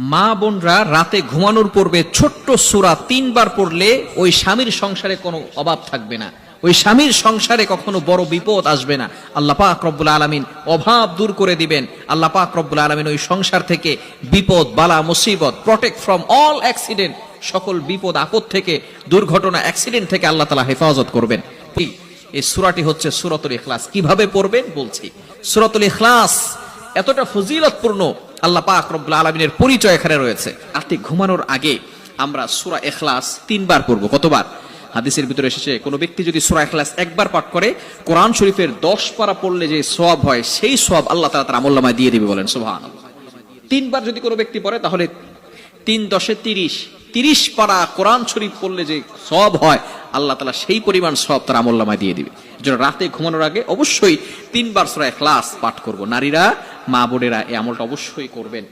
মা বোনরা রাতে ঘুমানোর পূর্বে ছোট্ট সুরা তিনবার পড়লে ওই স্বামীর সংসারে কোনো অভাব থাকবে না। ওই স্বামীর সংসারে কখনো বড় বিপদ আসবে না। আল্লাহ পাক রব্বুল আলমিন অভাব দূর করে দিবেন। আল্লাহ পাক রব্বুল আলমিন ওই সংসার থেকে বিপদ, বালা, মুসিবত প্রটেক্ট ফ্রম অল অ্যাক্সিডেন্ট সকল বিপদ, আপদ থেকে, দুর্ঘটনা অ্যাক্সিডেন্ট থেকে আল্লাহ তালা হেফাজত করবেন। এই- সুরাটি হচ্ছে সুরাতুল ইখলাস। কীভাবে পড়বেন? বলছি। সুরাতুল ইখলাস এতটা ফজিলতপূর্ণ আল্লাহ পাক রব্বুল আলমিনের পরিচয় এখানে রয়েছে। রাতে ঘুমানোর আগে আমরা সুরা এখলাস তিনবার পড়ব। কতবার? হাদিসের ভিতরে এসেছে, কোনো ব্যক্তি যদি সুরা এখলাস একবার পাঠ করে, কোরআন শরীফের দশ পারা পড়লে যে সব হয়, সেই সব আল্লাহ তালা তার আমল্লামায় দিয়ে দিবে বলেন সুবহান তিনবার যদি কোনো ব্যক্তি পড়ে, তাহলে তিন দশে তিরিশ তিরিশ পারা কোরআন শরীফ পড়লে যে সব হয়, আল্লাহ তালা সেই পরিমাণ সব তার আমল্লামায় দিয়ে দিবে। যেন রাতে ঘুমানোর আগে অবশ্যই তিনবার সরা ক্লাস পাঠ করব। নারীরা, মা বোনেরা এই আমলটা অবশ্যই করবেন।